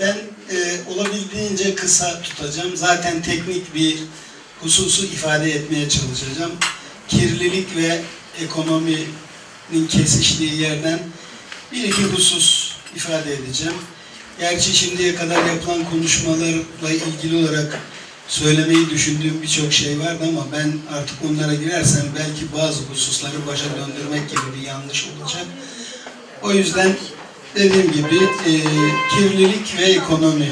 Ben e, olabildiğince kısa tutacağım. Zaten teknik bir hususu ifade etmeye çalışacağım. Kirlilik ve ekonominin kesiştiği yerden bir iki husus ifade edeceğim. Gerçi şimdiye kadar yapılan konuşmalarla ilgili olarak söylemeyi düşündüğüm birçok şey vardı ama ben artık onlara girersem belki bazı hususları başa döndürmek gibi bir yanlış olacak. O yüzden dediğim gibi e, kirlilik ve ekonomi.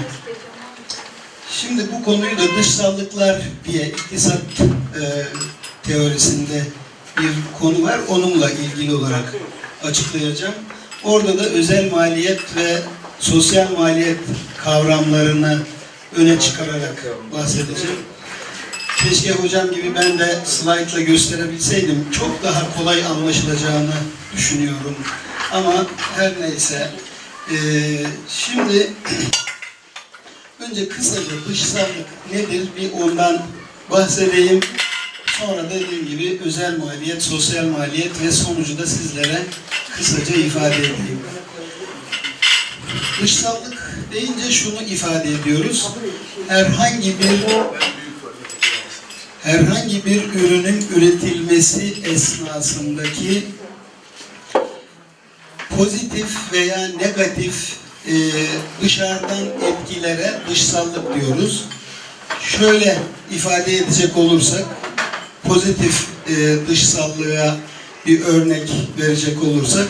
Şimdi bu konuyu da dışsallıklar diye iktisat e, teorisinde bir konu var. Onunla ilgili olarak açıklayacağım. Orada da özel maliyet ve sosyal maliyet kavramlarını öne çıkararak bahsedeceğim. Keşke hocam gibi ben de slaytla gösterebilseydim. Çok daha kolay anlaşılacağını düşünüyorum. Ama her neyse. Ee, şimdi önce kısaca dışsallık nedir bir ondan bahsedeyim. Sonra dediğim gibi özel maliyet, sosyal maliyet ve sonucu da sizlere kısaca ifade edeyim. Dışsallık deyince şunu ifade ediyoruz. Herhangi bir herhangi bir ürünün üretilmesi esnasındaki pozitif veya negatif e, dışarıdan etkilere dışsallık diyoruz. Şöyle ifade edecek olursak pozitif e, dışsallığa bir örnek verecek olursak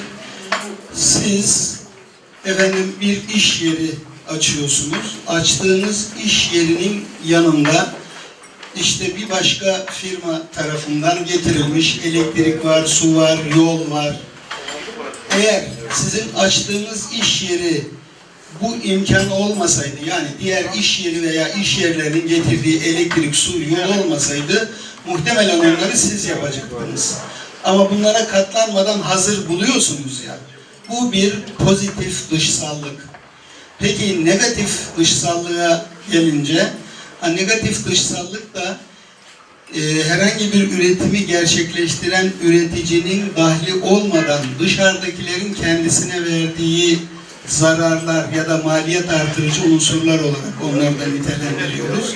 siz efendim bir iş yeri açıyorsunuz. Açtığınız iş yerinin yanında işte bir başka firma tarafından getirilmiş elektrik var, su var, yol var. Eğer sizin açtığınız iş yeri bu imkan olmasaydı yani diğer iş yeri veya iş yerlerinin getirdiği elektrik, su, yol olmasaydı muhtemelen onları siz yapacaktınız. Ama bunlara katlanmadan hazır buluyorsunuz ya. Bu bir pozitif dışsallık. Peki negatif dışsallığa gelince, negatif dışsallık da e, herhangi bir üretimi gerçekleştiren üreticinin dahli olmadan dışarıdakilerin kendisine verdiği zararlar ya da maliyet artırıcı unsurlar olarak onları da nitelendiriyoruz.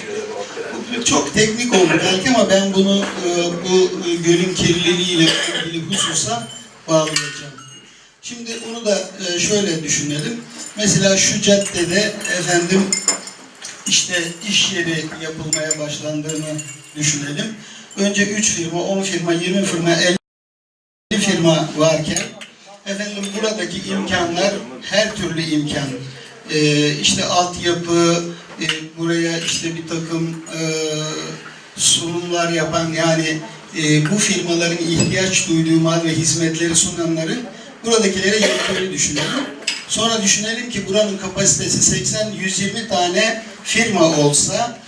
Çok teknik oldu belki ama ben bunu e, bu e, gölün kirliliğiyle ilgili hususa bağlayacağım. Şimdi onu da şöyle düşünelim. Mesela şu caddede efendim işte iş yeri yapılmaya başlandığını düşünelim. Önce 3 firma, 10 firma, 20 firma, 50 firma varken efendim buradaki imkanlar her türlü imkan. Ee, işte altyapı, e, buraya işte bir takım e, sunumlar yapan yani e, bu firmaların ihtiyaç duyduğu mal ve hizmetleri sunanların buradakilere yettiğini düşünelim. Sonra düşünelim ki buranın kapasitesi 80-120 tane firma olsa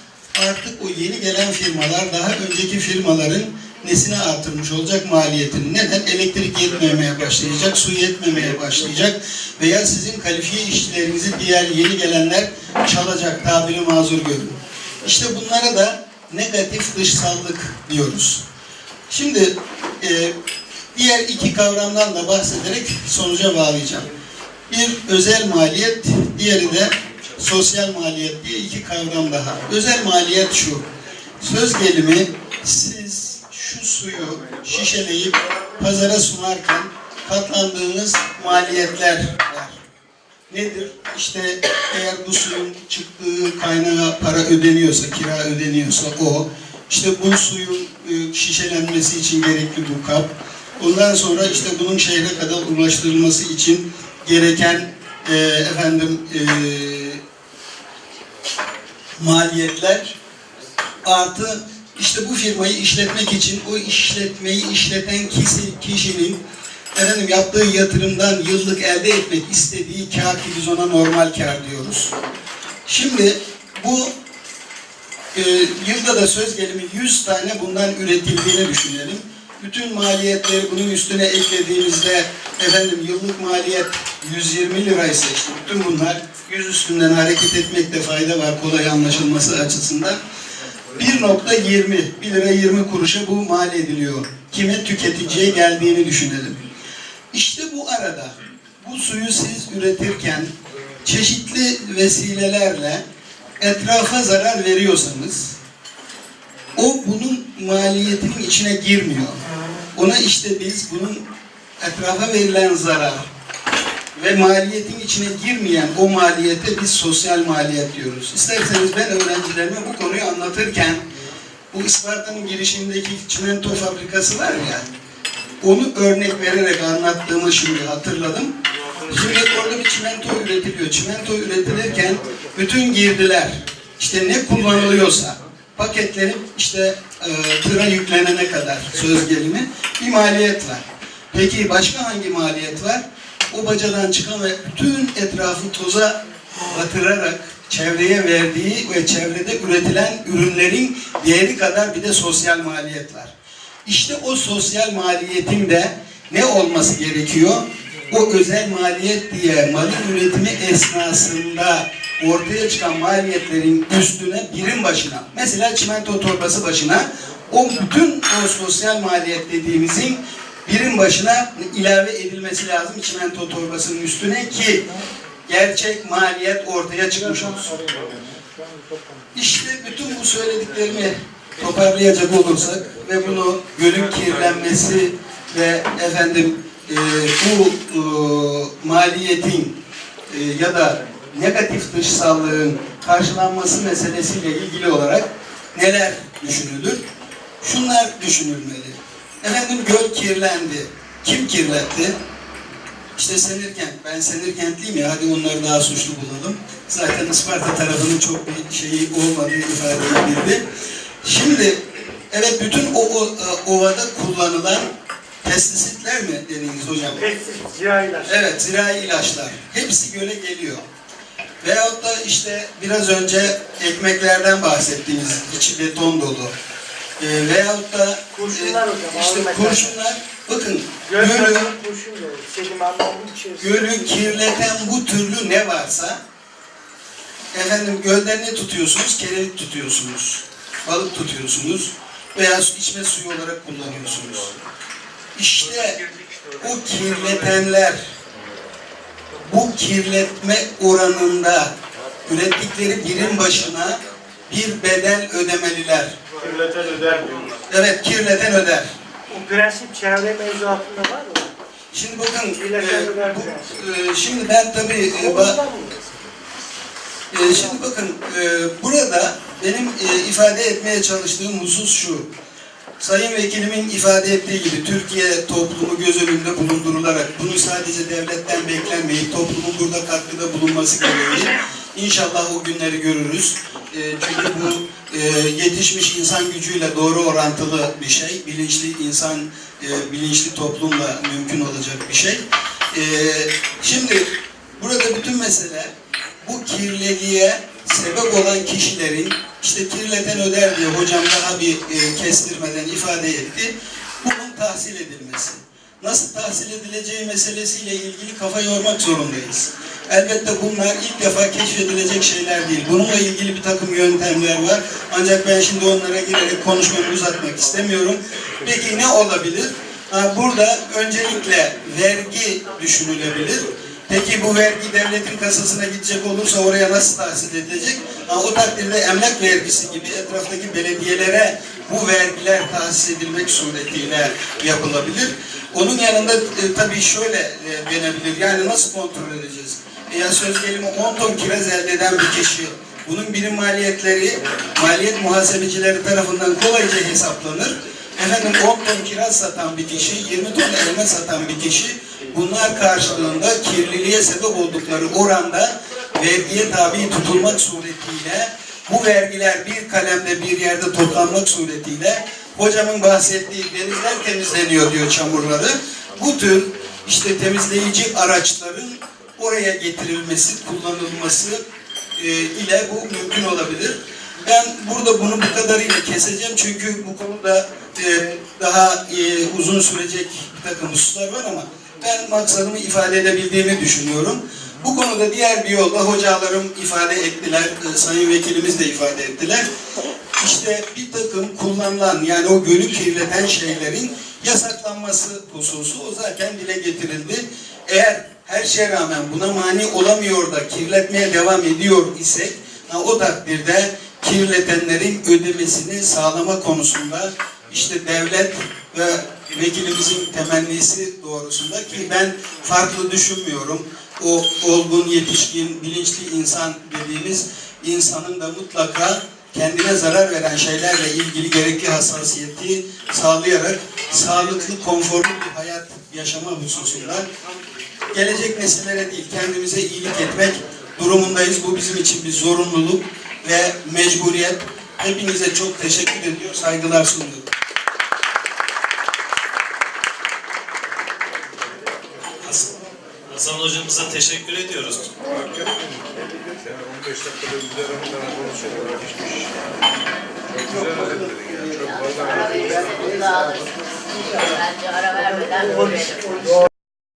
artık o yeni gelen firmalar daha önceki firmaların nesine artırmış olacak maliyetini. Neden? Elektrik yetmemeye başlayacak, su yetmemeye başlayacak veya sizin kalifiye işçilerinizi diğer yeni gelenler çalacak tabiri mazur görün. İşte bunlara da negatif dışsallık diyoruz. Şimdi e, diğer iki kavramdan da bahsederek sonuca bağlayacağım. Bir özel maliyet, diğeri de sosyal maliyet diye iki kavram daha. Özel maliyet şu. Söz gelimi siz şu suyu şişeleyip pazara sunarken katlandığınız maliyetler var. Nedir? İşte eğer bu suyun çıktığı kaynağa para ödeniyorsa, kira ödeniyorsa o. İşte bu suyun e, şişelenmesi için gerekli bu kap. Ondan sonra işte bunun şehre kadar ulaştırılması için gereken e, efendim e, maliyetler artı işte bu firmayı işletmek için o işletmeyi işleten kişi, kişinin efendim yaptığı yatırımdan yıllık elde etmek istediği kar ki biz ona normal kar diyoruz. Şimdi bu e, yılda da söz gelimi 100 tane bundan üretildiğini düşünelim. Bütün maliyetleri bunun üstüne eklediğimizde efendim yıllık maliyet 120 liraysa işte bütün bunlar 100 üstünden hareket etmekte fayda var kolay anlaşılması açısından. 1.20 1 lira 20 kuruşa bu mal ediliyor. Kime tüketiciye geldiğini düşünelim. İşte bu arada bu suyu siz üretirken çeşitli vesilelerle etrafa zarar veriyorsanız o bunun maliyetinin içine girmiyor. Ona işte biz bunun etrafa verilen zarar ve maliyetin içine girmeyen o maliyete biz sosyal maliyet diyoruz. İsterseniz ben öğrencilerime bu konuyu anlatırken bu Isparta'nın girişindeki çimento fabrikası var ya onu örnek vererek anlattığımı şimdi hatırladım. Şimdi orada bir çimento üretiliyor. Çimento üretilirken bütün girdiler işte ne kullanılıyorsa paketlenip işte e, tıra yüklenene kadar söz gelimi bir maliyet var. Peki başka hangi maliyet var? O bacadan çıkan ve bütün etrafı toza batırarak çevreye verdiği ve çevrede üretilen ürünlerin değeri kadar bir de sosyal maliyet var. İşte o sosyal maliyetin de ne olması gerekiyor? O özel maliyet diye malın üretimi esnasında ortaya çıkan maliyetlerin üstüne birim başına, mesela çimento torbası başına o bütün o sosyal maliyet dediğimizin birim başına ilave edilmesi lazım çimento torbasının üstüne ki gerçek maliyet ortaya çıkmış olsun. İşte bütün bu söylediklerimi toparlayacak olursak ve bunu gölün kirlenmesi ve efendim e, bu e, maliyetin e, ya da negatif dışsallığın karşılanması meselesiyle ilgili olarak neler düşünülür? Şunlar düşünülmeli. Efendim göl kirlendi. Kim kirletti? İşte Senirkent. Ben Senirkentliyim ya hadi onları daha suçlu bulalım. Zaten Isparta tarafının çok bir şeyi olmadığı ifade edildi. Şimdi evet bütün o, o ovada kullanılan pestisitler mi dediniz hocam? Pestisit, zirai ilaç. Evet, zirai ilaçlar. Hepsi göle geliyor. Veyahut da işte biraz önce ekmeklerden bahsettiğimiz içi beton dolu. Ee, veyahut da Kurşunlar hocam, işte metal. kurşunlar. Bakın gölü, kurşun gölü kirleten bu türlü ne varsa efendim gölden ne tutuyorsunuz? Kerelik tutuyorsunuz. Balık tutuyorsunuz. Veya içme suyu olarak kullanıyorsunuz. İşte o kirletenler bu kirletme oranında ürettikleri birim başına bir bedel ödemeliler. Kirleten öder diyorlar. Evet kirleten öder. O prensip çevre mevzuatında var mı? Şimdi bakın Kirleten e, bu, e, şimdi ben tabii e, ba- e, şimdi bakın e, burada benim e, ifade etmeye çalıştığım husus şu. Sayın Vekilimin ifade ettiği gibi Türkiye toplumu göz önünde bulundurularak bunu sadece devletten beklenmeyip toplumun burada katkıda bulunması gereği inşallah o günleri görürüz. E, çünkü bu e, yetişmiş insan gücüyle doğru orantılı bir şey. Bilinçli insan, e, bilinçli toplumla mümkün olacak bir şey. E, şimdi burada bütün mesele bu kirliliğe sebep olan kişilerin işte kirleten öder diye hocam daha bir e, kestirmeden ifade etti. Bunun tahsil edilmesi. Nasıl tahsil edileceği meselesiyle ilgili kafa yormak zorundayız. Elbette bunlar ilk defa keşfedilecek şeyler değil. Bununla ilgili bir takım yöntemler var. Ancak ben şimdi onlara girerek konuşmamı uzatmak istemiyorum. Peki ne olabilir? Burada öncelikle vergi düşünülebilir. Peki bu vergi devletin kasasına gidecek olursa oraya nasıl tahsil edilecek? O takdirde emlak vergisi gibi etraftaki belediyelere bu vergiler tahsis edilmek suretiyle yapılabilir. Onun yanında e, tabii şöyle e, denebilir. Yani nasıl kontrol edeceğiz? E, ya söz gelimi 10 ton kiraz elde eden bir kişi bunun birim maliyetleri maliyet muhasebecileri tarafından kolayca hesaplanır. Efendim 10 ton kiraz satan bir kişi, 20 ton elma satan bir kişi bunlar karşılığında kirliliğe sebep oldukları oranda vergiye tabi tutulmak suretiyle bu vergiler bir kalemde bir yerde toplanmak suretiyle hocamın bahsettiği denizler temizleniyor diyor çamurları. Bu tür işte temizleyici araçların oraya getirilmesi, kullanılması e, ile bu mümkün olabilir. Ben burada bunu bu kadarıyla keseceğim çünkü bu konuda e, daha e, uzun sürecek bir takım hususlar var ama ben maksadımı ifade edebildiğimi düşünüyorum. Bu konuda diğer bir yolda hocalarım ifade ettiler, e, sayın vekilimiz de ifade ettiler. İşte bir takım kullanılan yani o gölü kirleten şeylerin yasaklanması hususu o zaten dile getirildi. Eğer her şeye rağmen buna mani olamıyor da kirletmeye devam ediyor isek o takdirde kirletenlerin ödemesini sağlama konusunda işte devlet ve vekilimizin temennisi doğrusunda ki ben farklı düşünmüyorum. O olgun, yetişkin, bilinçli insan dediğimiz insanın da mutlaka kendine zarar veren şeylerle ilgili gerekli hassasiyeti sağlayarak sağlıklı, konforlu bir hayat yaşama hususunda gelecek nesillere değil kendimize iyilik etmek durumundayız. Bu bizim için bir zorunluluk ve mecburiyet. Hepinize çok teşekkür ediyor, saygılar sunuyorum. Hasan, hocamıza teşekkür ediyoruz. Sen 15 dakikada güzel anlara konuşuyorlar. Çok güzel özetledin yani. Çok fazla. Bence ara vermeden.